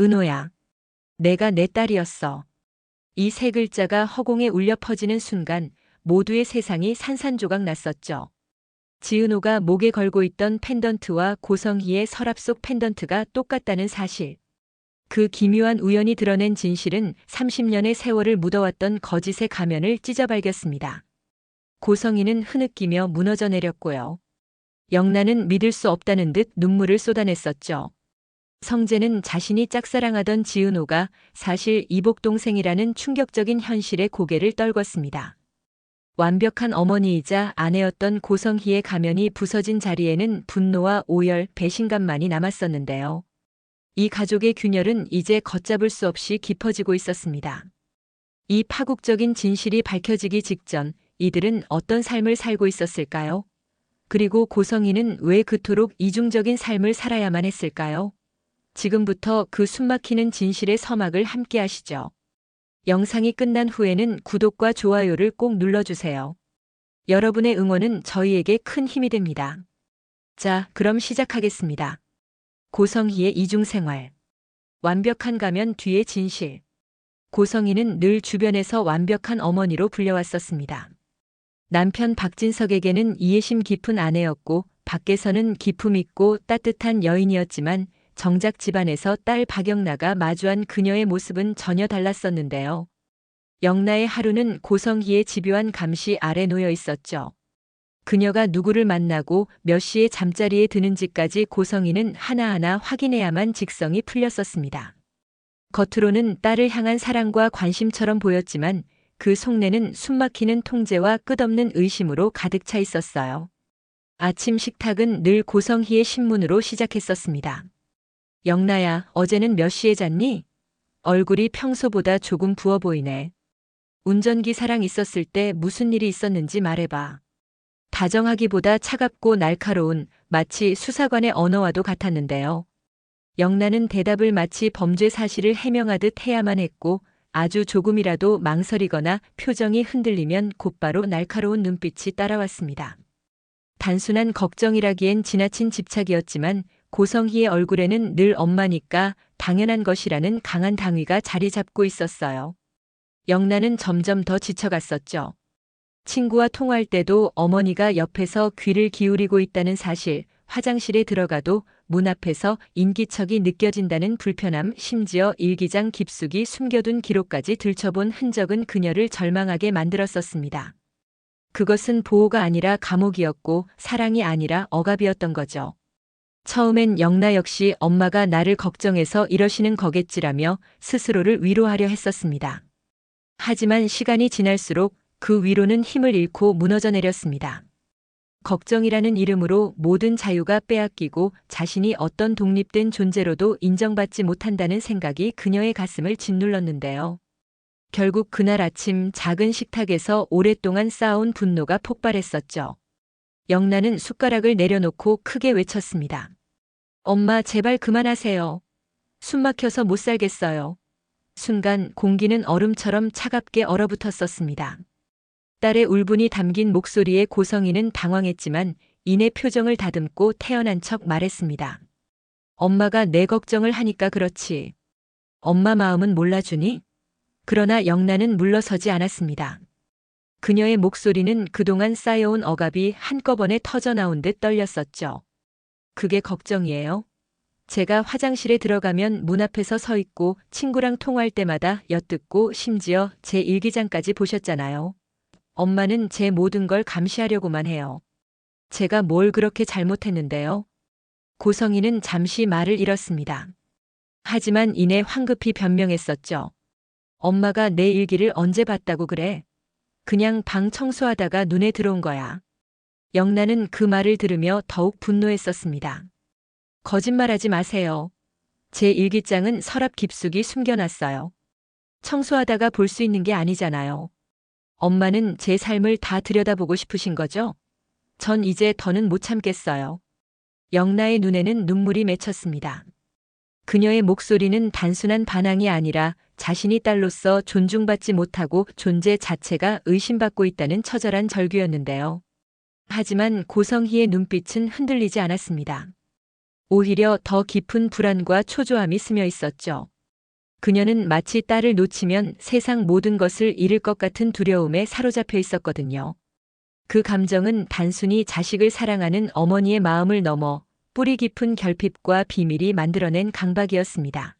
은호야. 내가 내 딸이었어. 이 세 글자가 허공에 울려 퍼지는 순간 모두의 세상이 산산조각 났었죠. 지은호가 목에 걸고 있던 펜던트와 고성희의 서랍 속 펜던트가 똑같다는 사실. 그 기묘한 우연이 드러낸 진실은 30년의 세월을 묻어왔던 거짓의 가면을 찢어발겼습니다. 고성희는 흐느끼며 무너져 내렸고요. 영란은 믿을 수 없다는 듯 눈물을 쏟아냈었죠. 성재는 자신이 짝사랑하던 지은호가 사실 이복 동생이라는 충격적인 현실에 고개를 떨궜습니다. 완벽한 어머니이자 아내였던 고성희의 가면이 부서진 자리에는 분노와 오열, 배신감만이 남았었는데요. 이 가족의 균열은 이제 걷잡을 수 없이 깊어지고 있었습니다. 이 파국적인 진실이 밝혀지기 직전 이들은 어떤 삶을 살고 있었을까요? 그리고 고성희는 왜 그토록 이중적인 삶을 살아야만 했을까요? 지금부터 그 숨막히는 진실의 서막을 함께 하시죠. 영상이 끝난 후에는 구독과 좋아요를 꼭 눌러주세요. 여러분의 응원은 저희에게 큰 힘이 됩니다. 자, 그럼 시작하겠습니다. 고성희의 이중생활. 완벽한 가면 뒤의 진실. 고성희는 늘 주변에서 완벽한 어머니로 불려왔었습니다. 남편 박진석에게는 이해심 깊은 아내였고 밖에서는 기품 있고 따뜻한 여인이었지만 정작 집안에서 딸 박영나가 마주한 그녀의 모습은 전혀 달랐었는데요. 영나의 하루는 고성희의 집요한 감시 아래 놓여 있었죠. 그녀가 누구를 만나고 몇 시에 잠자리에 드는지까지 고성희는 하나하나 확인해야만 직성이 풀렸었습니다. 겉으로는 딸을 향한 사랑과 관심처럼 보였지만 그 속내는 숨막히는 통제와 끝없는 의심으로 가득 차 있었어요. 아침 식탁은 늘 고성희의 신문으로 시작했었습니다. 영나야, 어제는 몇 시에 잤니? 얼굴이 평소보다 조금 부어 보이네. 운전기 사랑 있었을 때 무슨 일이 있었는지 말해봐. 다정하기보다 차갑고 날카로운 마치 수사관의 언어와도 같았는데요. 영나는 대답을 마치 범죄 사실을 해명하듯 해야만 했고 아주 조금이라도 망설이거나 표정이 흔들리면 곧바로 날카로운 눈빛이 따라왔습니다. 단순한 걱정이라기엔 지나친 집착이었지만 고성희의 얼굴에는 늘 엄마니까 당연한 것이라는 강한 당위가 자리 잡고 있었어요. 영란은 점점 더 지쳐갔었죠. 친구와 통화할 때도 어머니가 옆에서 귀를 기울이고 있다는 사실, 화장실에 들어가도 문 앞에서 인기척이 느껴진다는 불편함, 심지어 일기장 깊숙이 숨겨둔 기록까지 들춰본 흔적은 그녀를 절망하게 만들었었습니다. 그것은 보호가 아니라 감옥이었고 사랑이 아니라 억압이었던 거죠. 처음엔 영나 역시 엄마가 나를 걱정해서 이러시는 거겠지라며 스스로를 위로하려 했었습니다. 하지만 시간이 지날수록 그 위로는 힘을 잃고 무너져 내렸습니다. 걱정이라는 이름으로 모든 자유가 빼앗기고 자신이 어떤 독립된 존재로도 인정받지 못한다는 생각이 그녀의 가슴을 짓눌렀는데요. 결국 그날 아침 작은 식탁에서 오랫동안 쌓아온 분노가 폭발했었죠. 영란은 숟가락을 내려놓고 크게 외쳤습니다. 엄마 제발 그만하세요. 숨 막혀서 못 살겠어요. 순간 공기는 얼음처럼 차갑게 얼어붙었었습니다. 딸의 울분이 담긴 목소리에 고성이는 당황했지만 이내 표정을 다듬고 태어난 척 말했습니다. 엄마가 내 걱정을 하니까 그렇지. 엄마 마음은 몰라주니? 그러나 영란은 물러서지 않았습니다. 그녀의 목소리는 그동안 쌓여온 억압이 한꺼번에 터져나온 듯 떨렸었죠. 그게 걱정이에요. 제가 화장실에 들어가면 문 앞에서 서 있고 친구랑 통화할 때마다 엿듣고 심지어 제 일기장까지 보셨잖아요. 엄마는 제 모든 걸 감시하려고만 해요. 제가 뭘 그렇게 잘못했는데요. 고성이는 잠시 말을 잃었습니다. 하지만 이내 황급히 변명했었죠. 엄마가 내 일기를 언제 봤다고 그래? 그냥 방 청소하다가 눈에 들어온 거야. 영란은 그 말을 들으며 더욱 분노했었습니다. 거짓말하지 마세요. 제 일기장은 서랍 깊숙이 숨겨놨어요. 청소하다가 볼 수 있는 게 아니잖아요. 엄마는 제 삶을 다 들여다보고 싶으신 거죠? 전 이제 더는 못 참겠어요. 영나의 눈에는 눈물이 맺혔습니다. 그녀의 목소리는 단순한 반항이 아니라 자신이 딸로서 존중받지 못하고 존재 자체가 의심받고 있다는 처절한 절규였는데요. 하지만 고성희의 눈빛은 흔들리지 않았습니다. 오히려 더 깊은 불안과 초조함이 스며 있었죠. 그녀는 마치 딸을 놓치면 세상 모든 것을 잃을 것 같은 두려움에 사로잡혀 있었거든요. 그 감정은 단순히 자식을 사랑하는 어머니의 마음을 넘어 뿌리 깊은 결핍과 비밀이 만들어낸 강박이었습니다.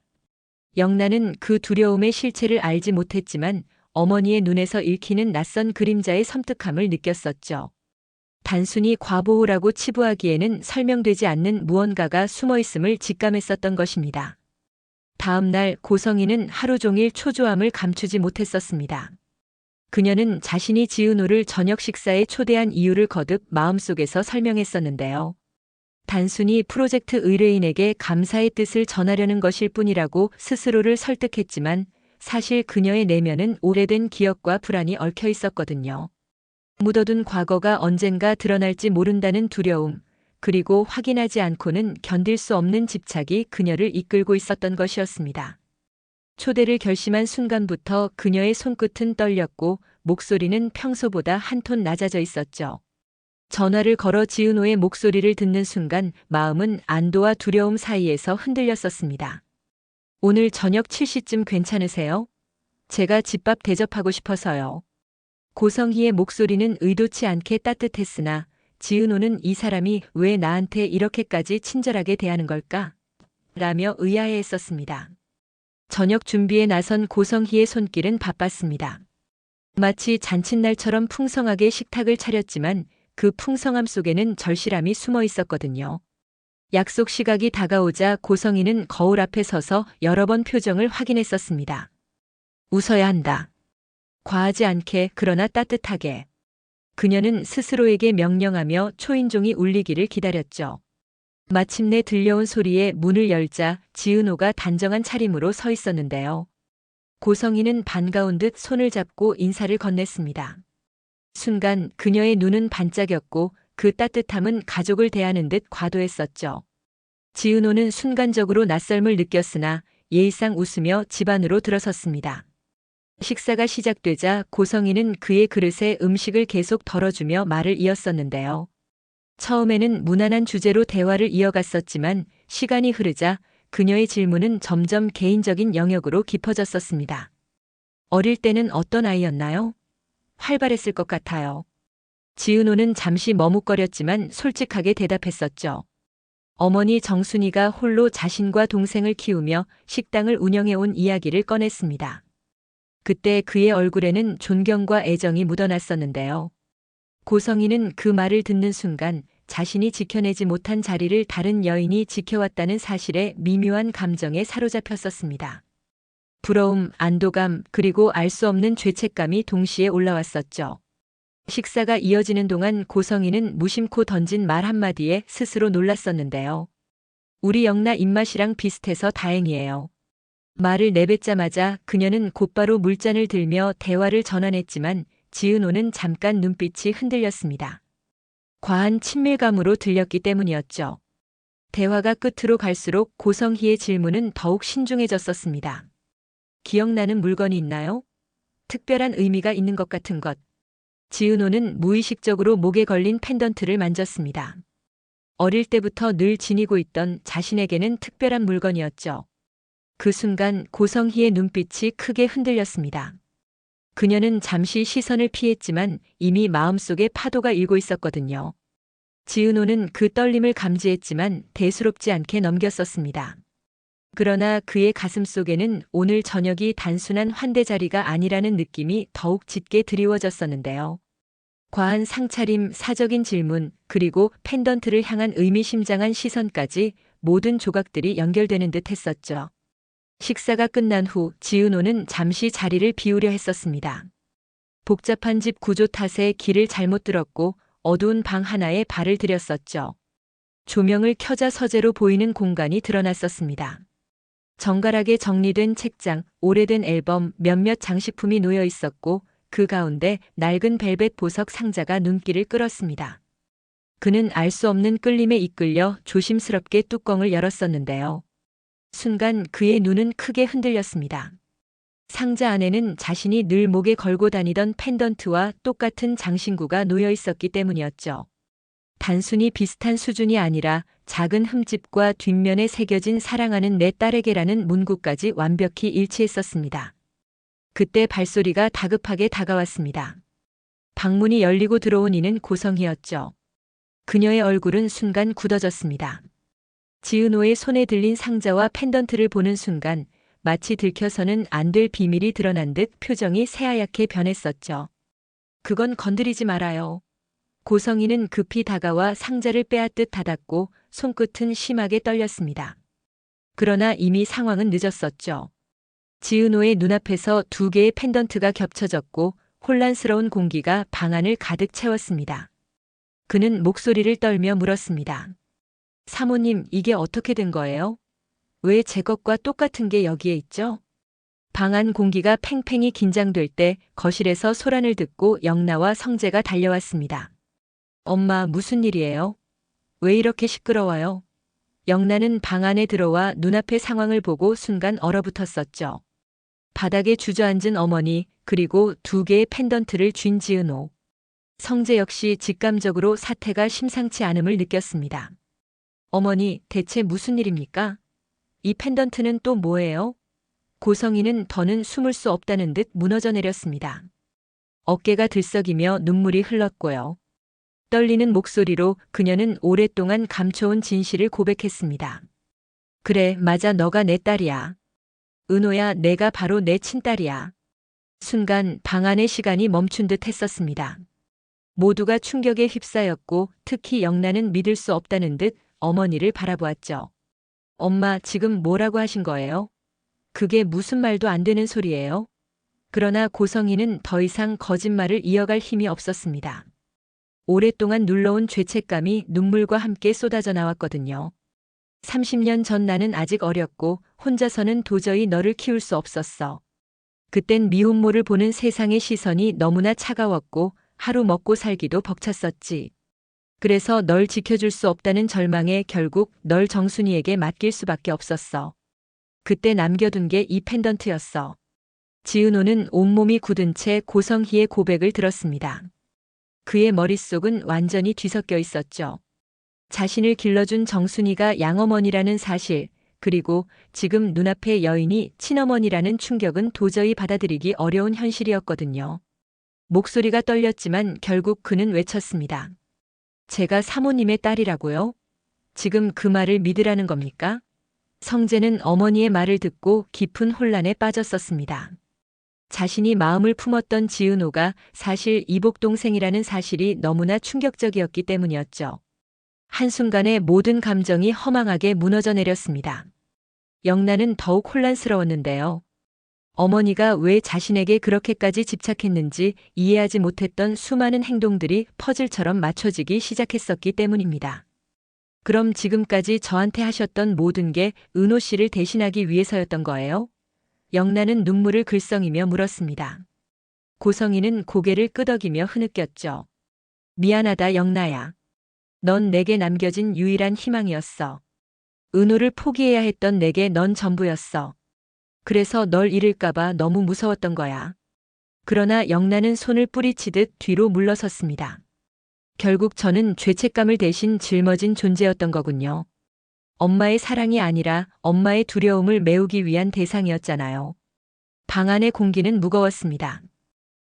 영란은 그 두려움의 실체를 알지 못했지만 어머니의 눈에서 읽히는 낯선 그림자의 섬뜩함을 느꼈었죠. 단순히 과보호라고 치부하기에는 설명되지 않는 무언가가 숨어 있음을 직감했었던 것입니다. 다음 날 고성이는 하루 종일 초조함을 감추지 못했었습니다. 그녀는 자신이 지은호를 저녁 식사에 초대한 이유를 거듭 마음속에서 설명했었는데요. 단순히 프로젝트 의뢰인에게 감사의 뜻을 전하려는 것일 뿐이라고 스스로를 설득했지만 사실 그녀의 내면은 오래된 기억과 불안이 얽혀 있었거든요. 묻어둔 과거가 언젠가 드러날지 모른다는 두려움, 그리고 확인하지 않고는 견딜 수 없는 집착이 그녀를 이끌고 있었던 것이었습니다. 초대를 결심한 순간부터 그녀의 손끝은 떨렸고 목소리는 평소보다 한 톤 낮아져 있었죠. 전화를 걸어 지은호의 목소리를 듣는 순간 마음은 안도와 두려움 사이에서 흔들렸었습니다. 오늘 저녁 7시쯤 괜찮으세요? 제가 집밥 대접하고 싶어서요. 고성희의 목소리는 의도치 않게 따뜻했으나 지은호는 이 사람이 왜 나한테 이렇게까지 친절하게 대하는 걸까? 라며 의아해했었습니다. 저녁 준비에 나선 고성희의 손길은 바빴습니다. 마치 잔칫날처럼 풍성하게 식탁을 차렸지만 그 풍성함 속에는 절실함이 숨어 있었거든요. 약속 시각이 다가오자 고성희는 거울 앞에 서서 여러 번 표정을 확인했었습니다. 웃어야 한다. 과하지 않게 그러나 따뜻하게. 그녀는 스스로에게 명령하며 초인종이 울리기를 기다렸죠. 마침내 들려온 소리에 문을 열자 지은호가 단정한 차림으로 서 있었는데요. 고성희는 반가운 듯 손을 잡고 인사를 건넸습니다. 순간 그녀의 눈은 반짝였고 그 따뜻함은 가족을 대하는 듯 과도했었죠. 지은호는 순간적으로 낯설음을 느꼈으나 예의상 웃으며 집 안으로 들어섰습니다. 식사가 시작되자 고성희는 그의 그릇에 음식을 계속 덜어주며 말을 이었었는데요. 처음에는 무난한 주제로 대화를 이어갔었지만 시간이 흐르자 그녀의 질문은 점점 개인적인 영역으로 깊어졌었습니다. 어릴 때는 어떤 아이였나요? 활발했을 것 같아요. 지은호는 잠시 머뭇거렸지만 솔직하게 대답했었죠. 어머니 정순이가 홀로 자신과 동생을 키우며 식당을 운영해 온 이야기를 꺼냈습니다. 그때 그의 얼굴에는 존경과 애정이 묻어났었는데요. 고성이는 그 말을 듣는 순간 자신이 지켜내지 못한 자리를 다른 여인이 지켜왔다는 사실에 미묘한 감정에 사로잡혔었습니다. 부러움, 안도감, 그리고 알 수 없는 죄책감이 동시에 올라왔었죠. 식사가 이어지는 동안 고성이는 무심코 던진 말 한마디에 스스로 놀랐었는데요. 우리 영나 입맛이랑 비슷해서 다행이에요. 말을 내뱉자마자 그녀는 곧바로 물잔을 들며 대화를 전환했지만 지은호는 잠깐 눈빛이 흔들렸습니다. 과한 친밀감으로 들렸기 때문이었죠. 대화가 끝으로 갈수록 고성희의 질문은 더욱 신중해졌었습니다. 기억나는 물건이 있나요? 특별한 의미가 있는 것 같은 것. 지은호는 무의식적으로 목에 걸린 펜던트를 만졌습니다. 어릴 때부터 늘 지니고 있던 자신에게는 특별한 물건이었죠. 그 순간 고성희의 눈빛이 크게 흔들렸습니다. 그녀는 잠시 시선을 피했지만 이미 마음속에 파도가 일고 있었거든요. 지은호는 그 떨림을 감지했지만 대수롭지 않게 넘겼었습니다. 그러나 그의 가슴 속에는 오늘 저녁이 단순한 환대 자리가 아니라는 느낌이 더욱 짙게 드리워졌었는데요. 과한 상차림, 사적인 질문, 그리고 펜던트를 향한 의미심장한 시선까지 모든 조각들이 연결되는 듯 했었죠. 식사가 끝난 후 지은호는 잠시 자리를 비우려 했었습니다. 복잡한 집 구조 탓에 길을 잘못 들었고 어두운 방 하나에 발을 들였었죠. 조명을 켜자 서재로 보이는 공간이 드러났었습니다. 정갈하게 정리된 책장, 오래된 앨범, 몇몇 장식품이 놓여 있었고 그 가운데 낡은 벨벳 보석 상자가 눈길을 끌었습니다. 그는 알 수 없는 끌림에 이끌려 조심스럽게 뚜껑을 열었었는데요. 순간 그의 눈은 크게 흔들렸습니다. 상자 안에는 자신이 늘 목에 걸고 다니던 펜던트와 똑같은 장신구가 놓여 있었기 때문이었죠. 단순히 비슷한 수준이 아니라 작은 흠집과 뒷면에 새겨진 사랑하는 내 딸에게라는 문구까지 완벽히 일치했었습니다. 그때 발소리가 다급하게 다가왔습니다. 방문이 열리고 들어온 이는 고성이었죠. 그녀의 얼굴은 순간 굳어졌습니다. 지은호의 손에 들린 상자와 펜던트를 보는 순간 마치 들켜서는 안 될 비밀이 드러난 듯 표정이 새하얗게 변했었죠. 그건 건드리지 말아요. 고성이는 급히 다가와 상자를 빼앗듯 닫았고 손끝은 심하게 떨렸습니다. 그러나 이미 상황은 늦었었죠. 지은호의 눈앞에서 두 개의 펜던트가 겹쳐졌고 혼란스러운 공기가 방 안을 가득 채웠습니다. 그는 목소리를 떨며 물었습니다. 사모님, 이게 어떻게 된 거예요? 왜 제 것과 똑같은 게 여기에 있죠? 방 안 공기가 팽팽히 긴장될 때 거실에서 소란을 듣고 영나와 성재가 달려왔습니다. 엄마, 무슨 일이에요? 왜 이렇게 시끄러워요? 영나는 방 안에 들어와 눈앞의 상황을 보고 순간 얼어붙었었죠. 바닥에 주저앉은 어머니, 그리고 두 개의 펜던트를 쥔 지은 호. 성재 역시 직감적으로 사태가 심상치 않음을 느꼈습니다. 어머니, 대체 무슨 일입니까? 이 펜던트는 또 뭐예요? 고성이는 더는 숨을 수 없다는 듯 무너져 내렸습니다. 어깨가 들썩이며 눈물이 흘렀고요. 떨리는 목소리로 그녀는 오랫동안 감춰온 진실을 고백했습니다. 그래, 맞아, 너가 내 딸이야. 은호야, 내가 바로 내 친딸이야. 순간 방 안의 시간이 멈춘 듯 했었습니다. 모두가 충격에 휩싸였고 특히 영란은 믿을 수 없다는 듯 어머니를 바라보았죠. 엄마, 지금 뭐라고 하신 거예요? 그게 무슨 말도 안 되는 소리예요? 그러나 고성이는 더 이상 거짓말을 이어갈 힘이 없었습니다. 오랫동안 눌러온 죄책감이 눈물과 함께 쏟아져 나왔거든요. 30년 전 나는 아직 어렸고 혼자서는 도저히 너를 키울 수 없었어. 그땐 미혼모를 보는 세상의 시선이 너무나 차가웠고 하루 먹고 살기도 벅찼었지. 그래서 널 지켜줄 수 없다는 절망에 결국 널 정순이에게 맡길 수밖에 없었어. 그때 남겨둔 게 이 펜던트였어. 지은호는 온몸이 굳은 채 고성희의 고백을 들었습니다. 그의 머릿속은 완전히 뒤섞여 있었죠. 자신을 길러준 정순이가 양어머니라는 사실, 그리고 지금 눈앞의 여인이 친어머니라는 충격은 도저히 받아들이기 어려운 현실이었거든요. 목소리가 떨렸지만 결국 그는 외쳤습니다. 제가 사모님의 딸이라고요? 지금 그 말을 믿으라는 겁니까? 성재는 어머니의 말을 듣고 깊은 혼란에 빠졌었습니다. 자신이 마음을 품었던 지은호가 사실 이복 동생이라는 사실이 너무나 충격적이었기 때문이었죠. 한순간에 모든 감정이 허망하게 무너져 내렸습니다. 영란은 더욱 혼란스러웠는데요. 어머니가 왜 자신에게 그렇게까지 집착했는지 이해하지 못했던 수많은 행동들이 퍼즐처럼 맞춰지기 시작했었기 때문입니다. 그럼 지금까지 저한테 하셨던 모든 게 은호 씨를 대신하기 위해서였던 거예요? 영란은 눈물을 글썽이며 물었습니다. 고성이는 고개를 끄덕이며 흐느꼈죠. 미안하다 영나야. 넌 내게 남겨진 유일한 희망이었어. 은호를 포기해야 했던 내게 넌 전부였어. 그래서 널 잃을까봐 너무 무서웠던 거야. 그러나 영란은 손을 뿌리치듯 뒤로 물러섰습니다. 결국 저는 죄책감을 대신 짊어진 존재였던 거군요. 엄마의 사랑이 아니라 엄마의 두려움을 메우기 위한 대상이었잖아요. 방 안의 공기는 무거웠습니다.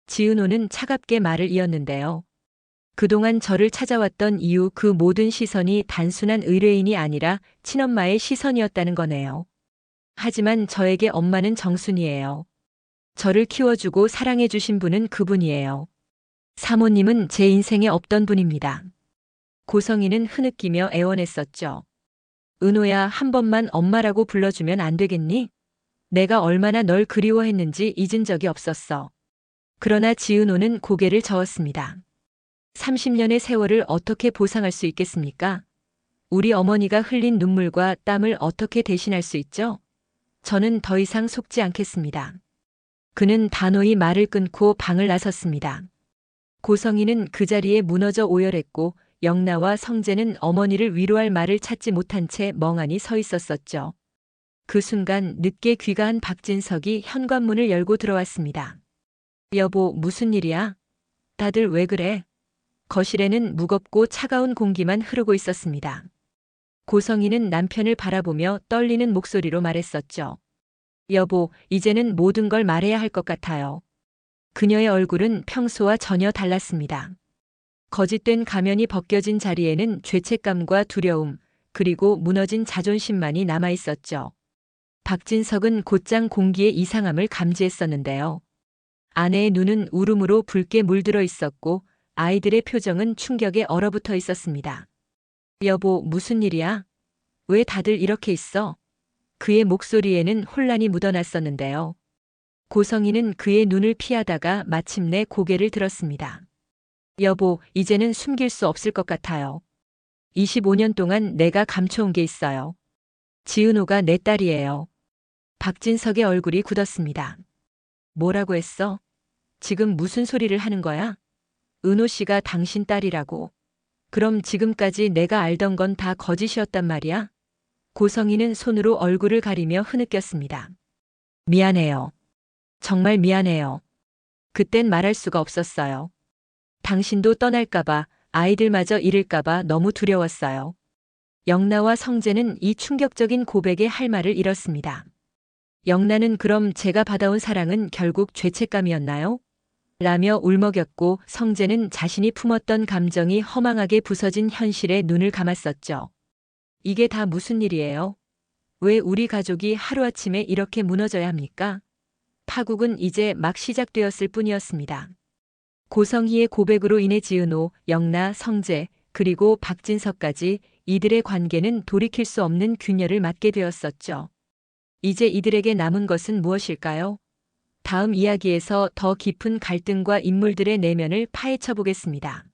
지은호는 차갑게 말을 이었는데요. 그동안 저를 찾아왔던 이유 그 모든 시선이 단순한 의뢰인이 아니라 친엄마의 시선이었다는 거네요. 하지만 저에게 엄마는 정순이에요. 저를 키워주고 사랑해주신 분은 그분이에요. 사모님은 제 인생에 없던 분입니다. 고성이는 흐느끼며 애원했었죠. 은호야, 한 번만 엄마라고 불러주면 안 되겠니? 내가 얼마나 널 그리워했는지 잊은 적이 없었어. 그러나 지은호는 고개를 저었습니다. 30년의 세월을 어떻게 보상할 수 있겠습니까? 우리 어머니가 흘린 눈물과 땀을 어떻게 대신할 수 있죠? 저는 더 이상 속지 않겠습니다. 그는 단호히 말을 끊고 방을 나섰습니다. 고성이는 그 자리에 무너져 오열했고 영나와 성재는 어머니를 위로할 말을 찾지 못한 채 멍하니 서 있었었죠. 그 순간 늦게 귀가한 박진석이 현관문을 열고 들어왔습니다. 여보, 무슨 일이야? 다들 왜 그래? 거실에는 무겁고 차가운 공기만 흐르고 있었습니다. 고성이는 남편을 바라보며 떨리는 목소리로 말했었죠. 여보, 이제는 모든 걸 말해야 할 것 같아요. 그녀의 얼굴은 평소와 전혀 달랐습니다. 거짓된 가면이 벗겨진 자리에는 죄책감과 두려움, 그리고 무너진 자존심만이 남아 있었죠. 박진석은 곧장 공기의 이상함을 감지했었는데요. 아내의 눈은 울음으로 붉게 물들어 있었고 아이들의 표정은 충격에 얼어붙어 있었습니다. 여보, 무슨 일이야? 왜 다들 이렇게 있어? 그의 목소리에는 혼란이 묻어났었는데요. 고성이는 그의 눈을 피하다가 마침내 고개를 들었습니다. 여보, 이제는 숨길 수 없을 것 같아요. 25년 동안 내가 감춰온 게 있어요. 지은호가 내 딸이에요. 박진석의 얼굴이 굳었습니다. 뭐라고 했어? 지금 무슨 소리를 하는 거야? 은호 씨가 당신 딸이라고. 그럼 지금까지 내가 알던 건 다 거짓이었단 말이야? 고성이는 손으로 얼굴을 가리며 흐느꼈습니다. 미안해요. 정말 미안해요. 그땐 말할 수가 없었어요. 당신도 떠날까봐 아이들마저 잃을까봐 너무 두려웠어요. 영나와 성재는 이 충격적인 고백에 할 말을 잃었습니다. 영나는 그럼 제가 받아온 사랑은 결국 죄책감이었나요? 라며 울먹였고 성재는 자신이 품었던 감정이 허망하게 부서진 현실에 눈을 감았었죠. 이게 다 무슨 일이에요? 왜 우리 가족이 하루아침에 이렇게 무너져야 합니까? 파국은 이제 막 시작되었을 뿐이었습니다. 고성희의 고백으로 인해 지은호, 영나, 성재, 그리고 박진석까지 이들의 관계는 돌이킬 수 없는 균열을 맞게 되었었죠. 이제 이들에게 남은 것은 무엇일까요? 다음 이야기에서 더 깊은 갈등과 인물들의 내면을 파헤쳐 보겠습니다.